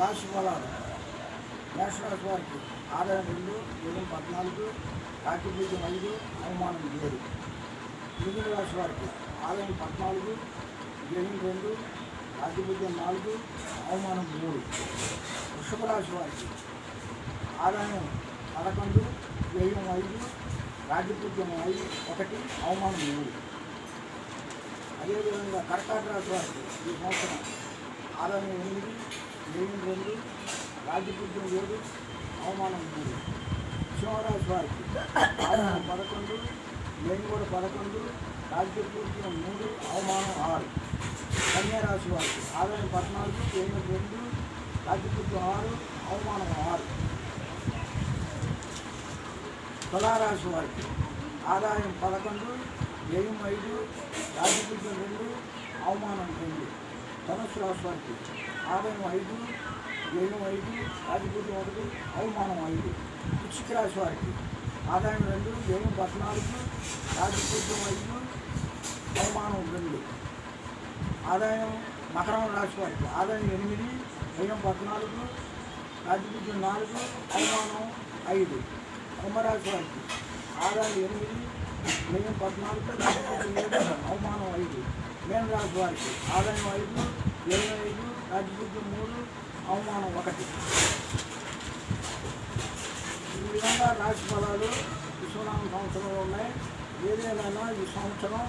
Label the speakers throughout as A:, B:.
A: రాశి ఫలాలు మేషరాశి వారికి ఆదాయం రెండు వ్యయం పద్నాలుగు కాకి ఐదు అవమానం ఏడు. మిగిలిన రాశి వారికి ఆదాయం పద్నాలుగు వ్యయం రెండు కాకి నాలుగు అవమానం మూడు. వృషభ రాశి వారికి ఆదాయం పదకొండు వ్యయం ఐదు రాజపూజ్యం ఐదు ఒకటి అవమానం మూడు. అదేవిధంగా కర్కాటక రాశి వారికి ఈ సంవత్సరం ఆదాయం ఎనిమిది వ్యయం రెండు రాజపుత్రం ఏడు అవమానం మూడు సింహరాజు వారికి ఆదాయం పదకొండు వ్యయం కూడా పదకొండు రాజపుత్రం మూడు అవమానం ఆరు. కన్యారాశి వారికి ఆదాయం పద్నాలుగు ఎనిమిది రెండు రాజపుత్రం ఆరు అవమానం ఆరు. తులారాశి వారికి ఆదాయం పదకొండు వ్యయం ఐదు రాజపూజ్యం రెండు అవమానం ధనుసు రాశి వారికి ఆదాయం ఐదు వ్యయం ఐదు రాజపూజ్యం ఒకటి అవమానం ఐదు. వృశ్చిక రాశి వారికి ఆదాయం రెండు వ్యయం పద్నాలుగు రాజకీయం ఐదు అవమానం రెండు. ఆదాయం మకరం రాశి వారికి ఆదాయం ఎనిమిది వ్యయం పద్నాలుగు రాజకీయం నాలుగు అవమానం ఐదు. కుంభరాశి వారికి ఆదాయం ఎనిమిది వ్యయం పద్నాలుగు రాజకీయం ఏడు అవమానం ఐదు. మేనరాశి వారికి ఆదాయం ఐదు ఇరవై ఐదు రాజబుద్ధి మూడు అవమానం ఒకటి. ఈ విధంగా రాశి ఫలాలు విశ్వనామ సంవత్సరంలో ఉన్నాయి. ఏదేమైనా ఈ సంవత్సరం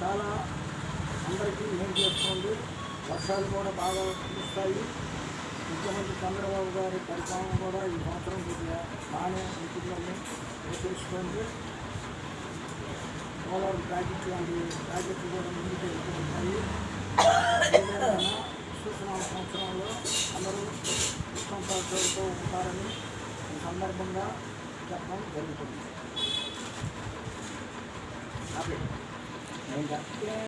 A: చాలా అందరికీ మేలు చేస్తుంది. వర్షాలు కూడా బాగా కురుస్తాయి. ముఖ్యమంత్రి చంద్రబాబు గారి పరిపాలన కూడా ఈ సంవత్సరం కొద్దిగా బాగానే ఉంటుందని తెలుసుకోండి సోలార్ ప్రాజెక్టు లాంటి ప్యాకెట్లు కూడా ముందుకు వెళ్తూ ఉంటాయి సందర్భంగా చెప్పడం జరుగుతుంది అదే ఇంకా